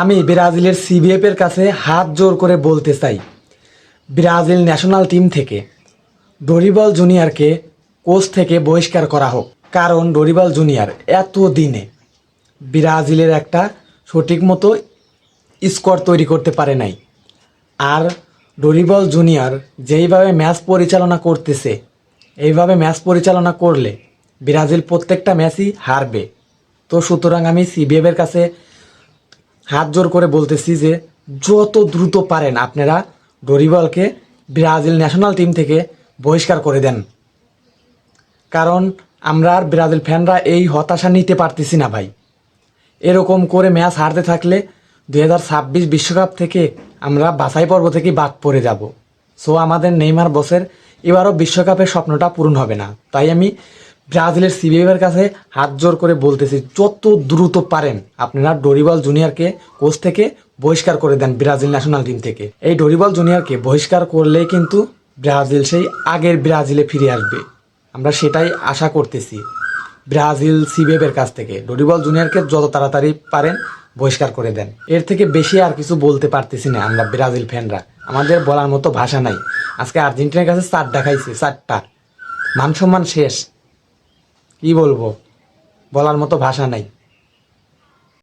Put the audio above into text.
আমি ব্রাজিলের সিবিএফ এর কাছে হাত জোর করে বলতে চাই। ব্রাজিল ন্যাশনাল টিম থেকে ডরিবল জুনিয়রকে কোচ থেকে বহিষ্কার করা হোক। কারণ ডরিবল জুনিয়র এত দিনে ব্রাজিলের একটা সঠিক মতো স্কোর তৈরি করতে পারে নাই। আর ডরিবল জুনিয়র যেইভাবে ম্যাচ পরিচালনা করতেছে, এইভাবে ম্যাচ পরিচালনা করলে ব্রাজিল প্রত্যেকটা ম্যাচই হারবে। তো সুতরাং আমি সিবিএফের কাছে হাত জোর করে বলতেছি যে, যত দ্রুত পারেন আপনারা ডরিবলকে ব্রাজিল ন্যাশনাল টিম থেকে বহিষ্কার করে দেন। কারণ আমরা আর ব্রাজিল ফ্যানরা এই হতাশা নিতে পারতেছি না ভাই। এরকম করে ম্যাচ হারতে থাকলে দুই বিশ্বকাপ থেকে আমরা বাছাই পর্ব থেকে বাদ পড়ে যাব। সো আমাদের নেইমার বসের এবারও বিশ্বকাপের স্বপ্নটা পূরণ হবে না। তাই আমি ব্রাজিলের সিবিএফের কাছে হাত জোর করে বলতেছি, যত দ্রুত পারেন, আপনারা ডরিবল জুনিয়রকে কোচ থেকে বহিষ্কার করে দেন ব্রাজিল ন্যাশনাল টিম থেকে। এই ডরিবল জুনিয়রকে বহিষ্কার করলেই কিন্তু ব্রাজিল সেই আগের ব্রাজিলে ফিরে আসবে। আমরা সেটাই আশা করতেছি। ব্রাজিল সিবেবের কাছ থেকে ডরিবল জুনিয়রকে যত তাড়াতাড়ি পারেন বহিষ্কার করে দেন। এর থেকে বেশি আর কিছু বলতে পারতেছি না আমরা ব্রাজিল ফ্যানরা। আমাদের বলার মতো ভাষা নাই। আজকে আর্জেন্টিনার কাছে চার দেখাইছে, চারটা। মান সম্মান শেষ। কি বলব? বলার মতো ভাষা নাই।